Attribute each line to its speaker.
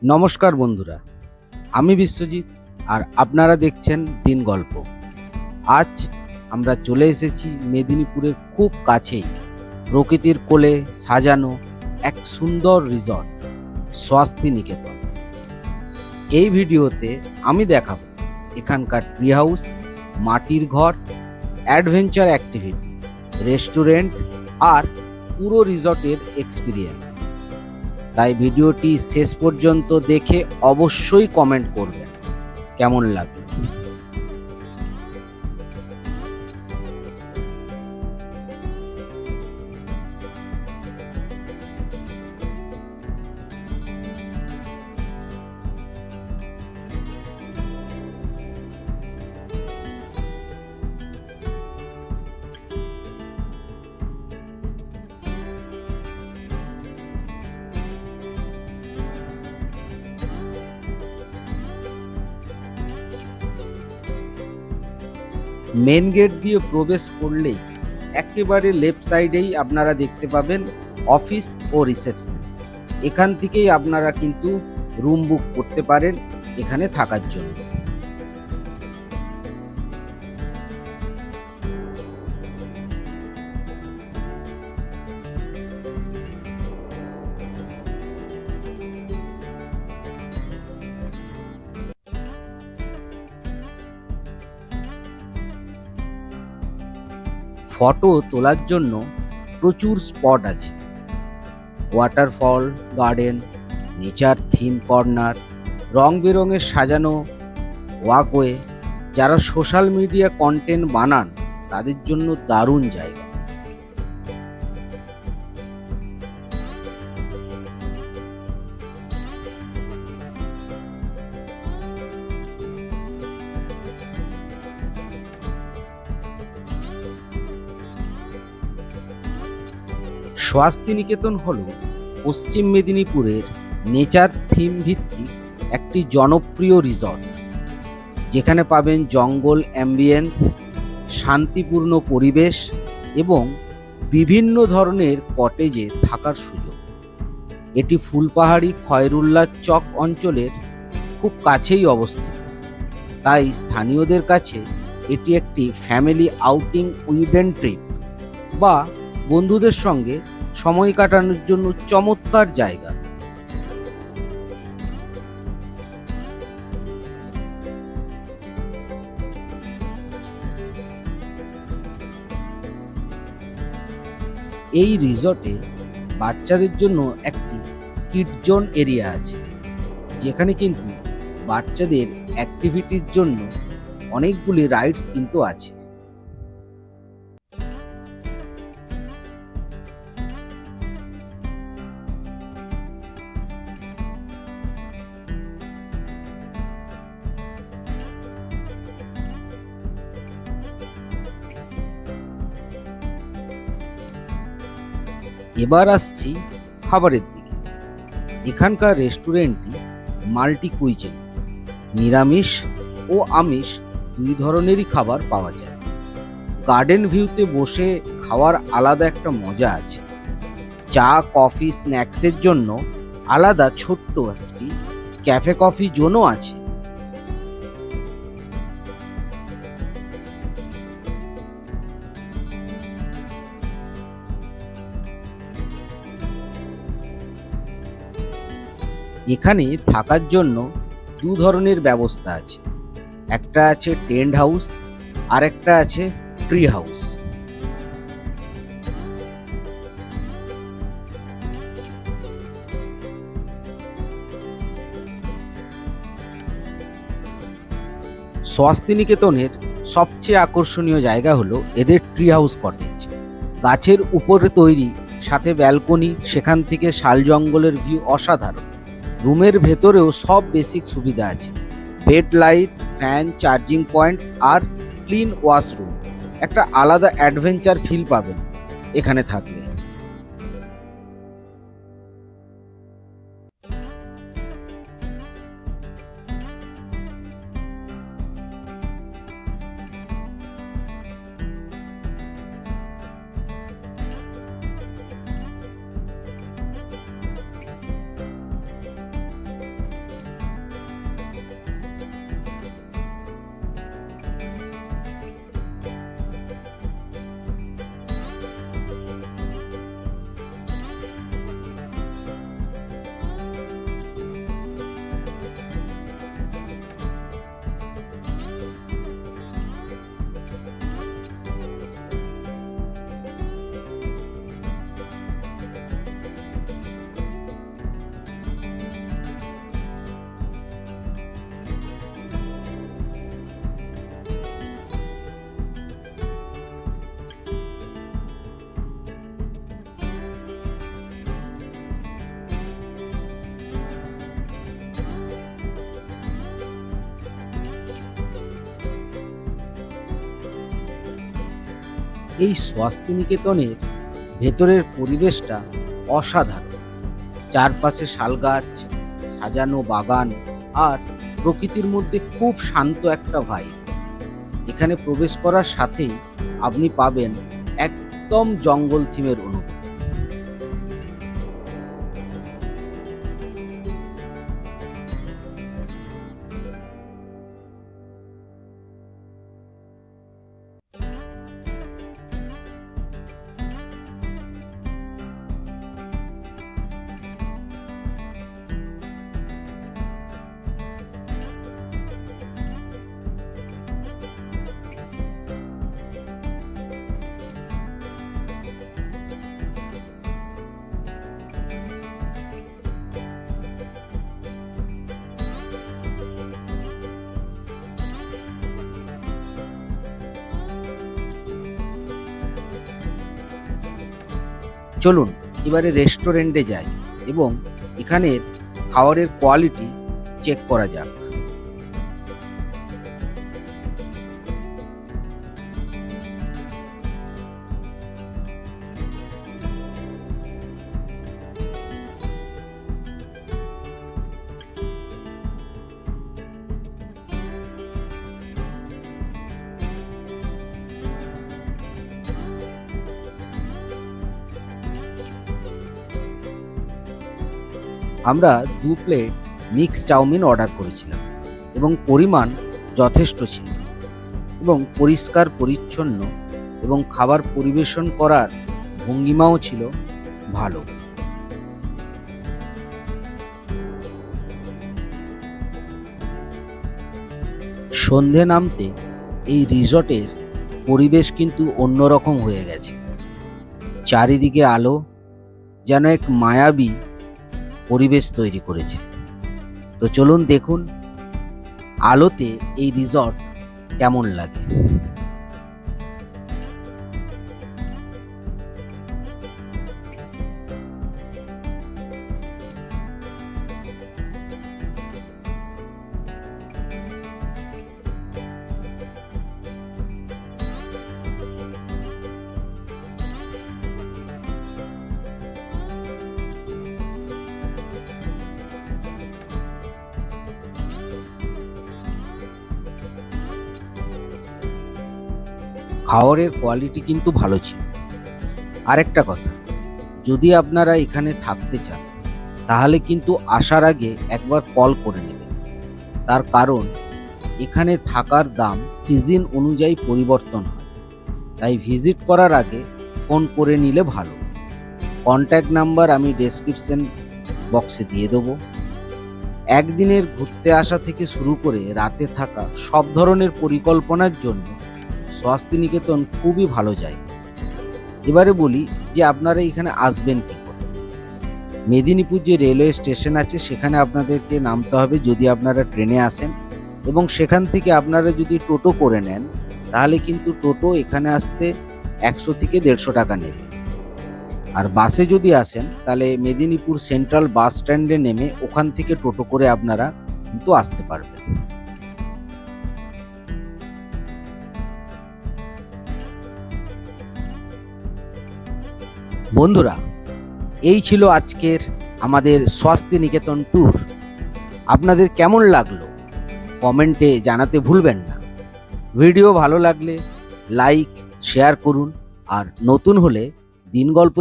Speaker 1: নমস্কার বন্ধুরা, আমি বিশ্বজিৎ আর আপনারা দেখছেন দিন গল্প। আজ আমরা চলে এসেছি মেদিনীপুরের খুব কাছেই প্রকৃতির কোলে সাজানো এক সুন্দর রিসর্ট স্বাস্তি নিকেতন এই ভিডিওতে আমি দেখাবো এখানকার ট্রি হাউস মাটির ঘর অ্যাডভেঞ্চার অ্যাক্টিভিটি রেস্টুরেন্ট আর পুরো রিসর্টের এক্সপিরিয়েন্স তাই ভিডিওটি শেষ পর্যন্ত দেখে অবশ্যই কমেন্ট করবেন। কেমন লাগল? মেন গেট দিয়ে প্রবেশ করলেই একেবারে লেফট সাইডেই আপনারা দেখতে পাবেন অফিস ও রিসেপশন এখান থেকেই আপনারা কিন্তু রুম বুক করতে পারেন এখানে থাকার জন্য। ফটো তোলার জন্য প্রচুর স্পট আছে। Waterfall garden nature theme corner রং বেরঙের সাজানো ওয়াকওয়ে যারা সোশ্যাল মিডিয়া কন্টেন্ট বানান, তাদের জন্য দারুণ জায়গা। স্বাস্তি নিকেতন হল পশ্চিম মেদিনীপুরের নেচার থিম ভিত্তিক একটি জনপ্রিয় রিসর্ট, যেখানে পাবেন জঙ্গল অ্যাম্বিয়েন্স, শান্তিপূর্ণ পরিবেশ এবং বিভিন্ন ধরনের কটেজে থাকার সুযোগ। এটি ফুলপাহাড়ি খয়রুল্লাহ চক অঞ্চলের খুব কাছেই অবস্থিত। তাই স্থানীয়দের কাছে এটি একটি ফ্যামিলি আউটিং উইডেন ট্রিপ বা বন্ধুদের সঙ্গে সময় কাটানোর জন্য চমৎকার জায়গা। এই রিসর্টে বাচ্চাদের জন্য একটি কিড জোন এরিয়া আছে, যেখানে কিন্তু বাচ্চাদের অ্যাক্টিভিটির জন্য অনেকগুলি রাইডস কিন্তু আছে। এবার আসছি খাবারের দিকে। এখানকার রেস্টুরেন্টটি মাল্টি কুইজেন। নিরামিষ ও আমিষ দুই ধরনেরই খাবার পাওয়া যায়। গার্ডেন ভিউতে বসে খাওয়ার আলাদা একটা মজা আছে। চা, কফি, স্ন্যাক্সের জন্য আলাদা ছোট্ট একটি ক্যাফে কফি জোনও আছে। এখানে থাকার জন্য দু ধরনের ব্যবস্থা আছে। একটা আছে টেন্ট হাউস আর একটা আছে ট্রি হাউস। স্বাস্তিনিকেতনের সবচেয়ে আকর্ষণীয় জায়গা হলো এদের ট্রি হাউস কটেজ। গাছের উপরে তৈরি, সাথে ব্যালকনি, সেখান থেকে শাল জঙ্গলের ভিউ অসাধারণ। রুমের ভেতরেও সব বেসিক সুবিধা আছে। Bed light fan charging point আর ক্লিন ওয়াশরুম একটা আলাদা অ্যাডভেঞ্চার ফিল পাবেন এখানে থাকলে। এই স্বস্তিনিকেতনের ভেতরের পরিবেশটা অসাধারণ। চারপাশে শাল গাছ সাজানো বাগান আর প্রকৃতির মধ্যে খুব শান্ত একটা ভাই এখানে প্রবেশ করার সাথেই আপনি পাবেন একদম জঙ্গল থিমের অনুভূতি। চলুন এবারে রেস্টুরেন্টে যাই এবং এখানের খাবারের কোয়ালিটি চেক করা যাক। আমরা দু প্লেট মিক্স চাউমিন অর্ডার করেছিলাম এবং পরিমাণ যথেষ্ট ছিল এবং পরিষ্কার, পরিচ্ছন্ন এবং খাবার পরিবেশন করার ভঙ্গিমাও ছিল ভালো। সন্ধে নামতে এই রিসর্টের পরিবেশ কিন্তু অন্যরকম হয়ে গেছে। চারিদিকে আলো, যেন এক মায়াবী পরিবেশ তৈরি করেছে। তো চলুন দেখুন আলোতে এই রিসর্ট কেমন লাগে। খাওয়ারের কোয়ালিটি কিন্তু ভালো ছিল। আরেকটা কথা, যদি আপনারা এখানে থাকতে চান, তাহলে কিন্তু আসার আগে একবার কল করে নেবেন। তার কারণ, এখানে থাকার দাম সিজন অনুযায়ী পরিবর্তন হয়। তাই ভিজিট করার আগে ফোন করে নিলে ভালো। কন্ট্যাক্ট নাম্বার আমি ডেসক্রিপশন বক্সে দিয়ে দেবো। একদিনের ঘুরতে আসা থেকে শুরু করে রাতে থাকা সব ধরনের পরিকল্পনার জন্য স্বাস্তিনিকেতন খুবই ভালো জায়গা এবারে বলি যে আপনারা এখানে আসবেন কি করে? মেদিনীপুর যে রেলওয়ে স্টেশন আছে, সেখানে আপনাদেরকে নামতে হবে যদি আপনারা ট্রেনে আসেন এবং সেখান থেকে আপনারা যদি টোটো করে নেন, তাহলে কিন্তু টোটো এখানে আসতে একশো থেকে দেড়শো টাকা নেবে। আর বাসে যদি আসেন, তাহলে মেদিনীপুর সেন্ট্রাল বাস স্ট্যান্ডে নেমে ওখান থেকে টোটো করে আপনারা কিন্তু আসতে পারবেন। বন্ধুরা, এই ছিল আজকের আমাদের স্বাস্থ্য নিকেতন ট্যুর আপনাদের কেমন লাগল? কমেন্টে জানাতে ভুলবেন না। ভিডিও ভালো লাগলে লাইক শেয়ার করুন। আর নতুন হলে দিন গল্প